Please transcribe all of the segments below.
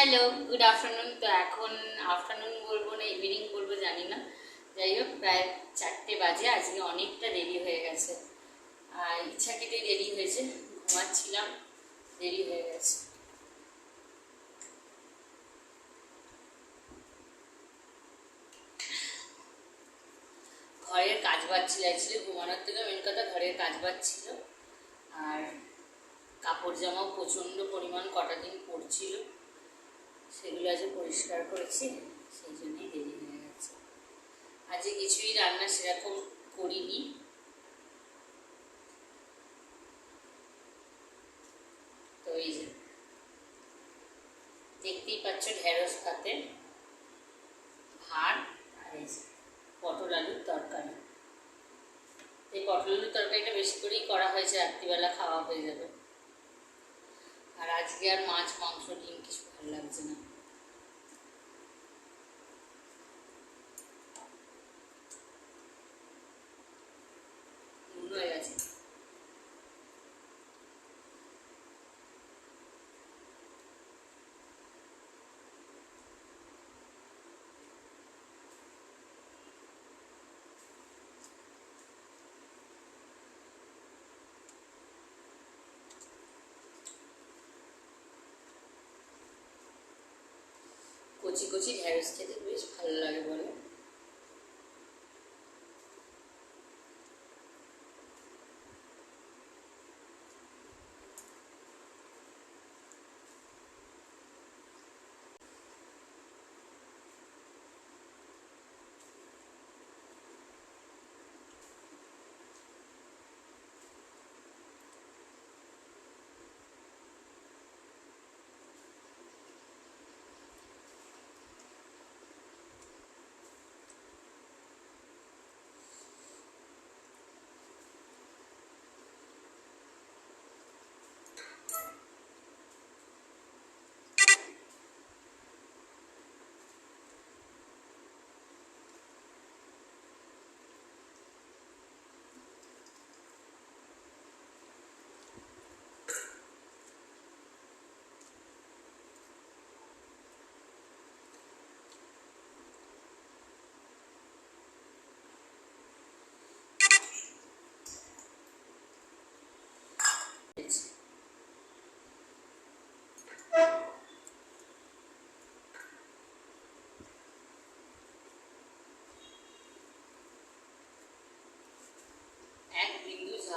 Hello good afternoon তো এখন afternoon বলব না ইভিনিং বলব, জানি না। যাই হোক, প্রায় চারটে বাজে, আজকে অনেকটা দেরি হয়ে গেছে। আর ইচ্ছাকৃতই দেরি হয়েছে, ঘুমাচ্ছিলাম, দেরি হয়ে গেছে। ঘরের কাজ বাজছিল অ্যাকচুয়ালি ঘুমানোর থেকে মেন কথা ঘরের কাজ বাজছিল আর কাপড় জামাও প্রচণ্ড পরিমাণ কটা দিন পড়ছিল সেগুলো আজ পরিষ্কার করেছি, সেই জন্যই দেরি হয়ে গেছে। আজকে কিছুই রান্না সেরকম করিনি। তো এই যে, দেখতেই পাচ্ছ ঢেঁড়স ভাতে ভাত আর পটল আলুর তরকারি। এই পটল আলুর তরকারিটা বেশি করেই করা হয়েছে, রাত্রিবেলা খাওয়া হয়ে যাবে। আর আজকে আর মাছ মাংস ডিম কিছু ভালো লাগছে না নুন হয়ে গেছে কচি কচি ঢ্যাঁড়স খেতে বেশ ভালো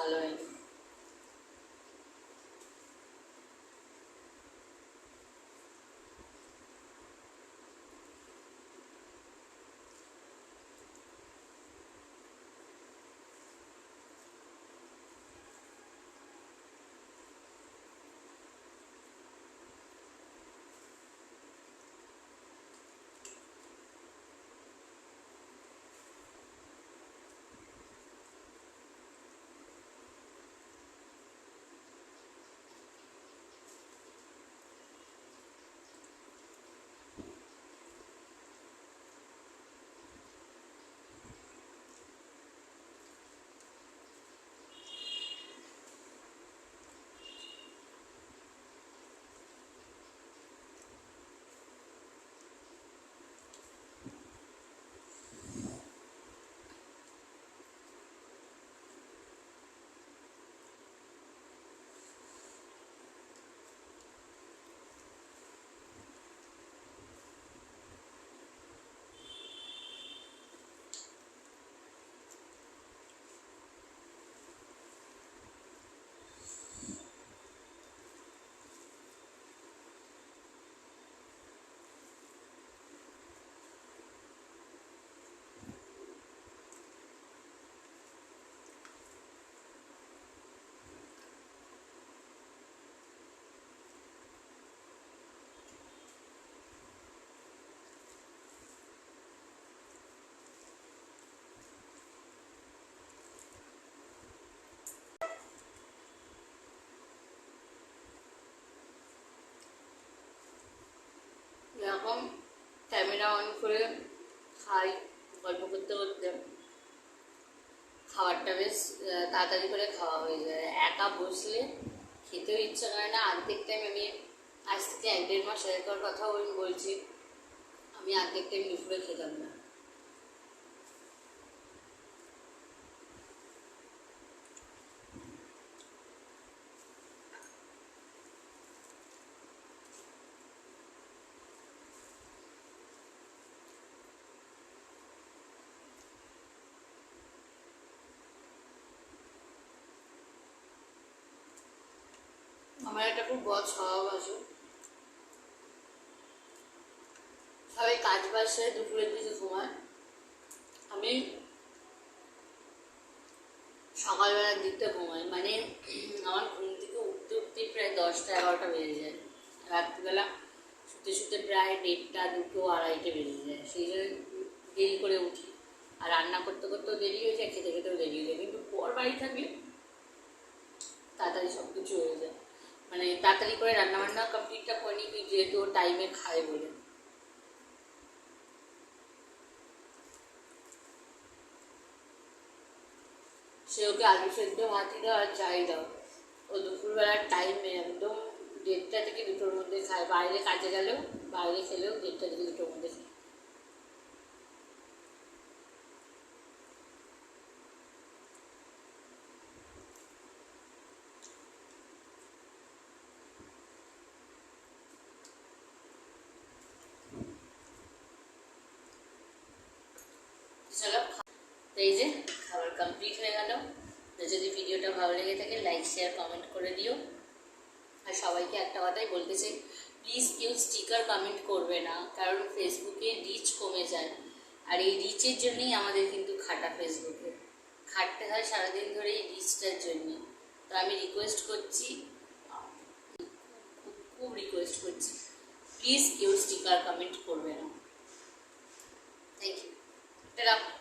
following এরকম ক্যামেরা অন করে খাই, গল্প করতে করতে। খাবারটা বেশ তাড়াতাড়ি করে খাওয়া হয়ে যায়। একা বসলে খেতেও ইচ্ছা করে না। আর্ধেক টাইম আমি আজ থেকে এক দেড় মাস আগেকার কথা বলছি, আমি আর্ধেক টাইম দুপুরে খেতাম না। আমার একটা খুব বদ স্বভাব আছে। সবাই কাজ বাজ সেরে দুপুরের দিকে ঘুমায়। আমি সকালবেলার দিকটা ঘুমাই। মানে আমার ঘুম থেকে উঠতে উঠতে প্রায় দশটা এগারোটা বেজে যায়। রাত্রিবেলা শুতে শুতে প্রায় দেড়টা, দুটো, আড়াইটে বেজে যায়। সেই জন্য দেরি করে উঠি। আর রান্না করতে করতেও দেরি হয়ে যায়, খেতে খেতেও দেরি হয়ে যায়। কিন্তু পর বাড়ি থাকলে তাড়াতাড়ি সব কিছু হয়ে যায়। মানে তাড়াতাড়ি করে রান্না বান্না কমপ্লিটটা করে নিই যেহেতু টাইমে খায় বলে। সে ওকে আলু সেদ্ধ ভাতই দাও আর চাই দাও। ও দুপুরবেলার টাইমে একদম দেড়টা থেকে দুটোর মধ্যে খায়। বাইরে কাজে গেলেও, বাইরে খেলেও দেড়টা থেকে দুটোর মধ্যে খায়। চলো তো এই যে খাবার কমপ্লিট হয়ে গেল। তো যদি ভিডিওটা ভালো লেগে থাকে লাইক শেয়ার কমেন্ট করে দিও। আর সবাইকে একটা কথাই বলতে চাই প্লিজ কেউ স্টিকার কমেন্ট করবে না, কারণ ফেসবুকে রিচ কমে যায়। আর এই রিচের জন্যই আমাদের কিন্তু খাটা ফেসবুকে খাটতে হয় সারাদিন ধরে এই রিচটার জন্যে। তো আমি রিকোয়েস্ট করছি, খুব রিকোয়েস্ট করছি প্লিজ কেউ স্টিকার কমেন্ট করবে না। Thank you Te la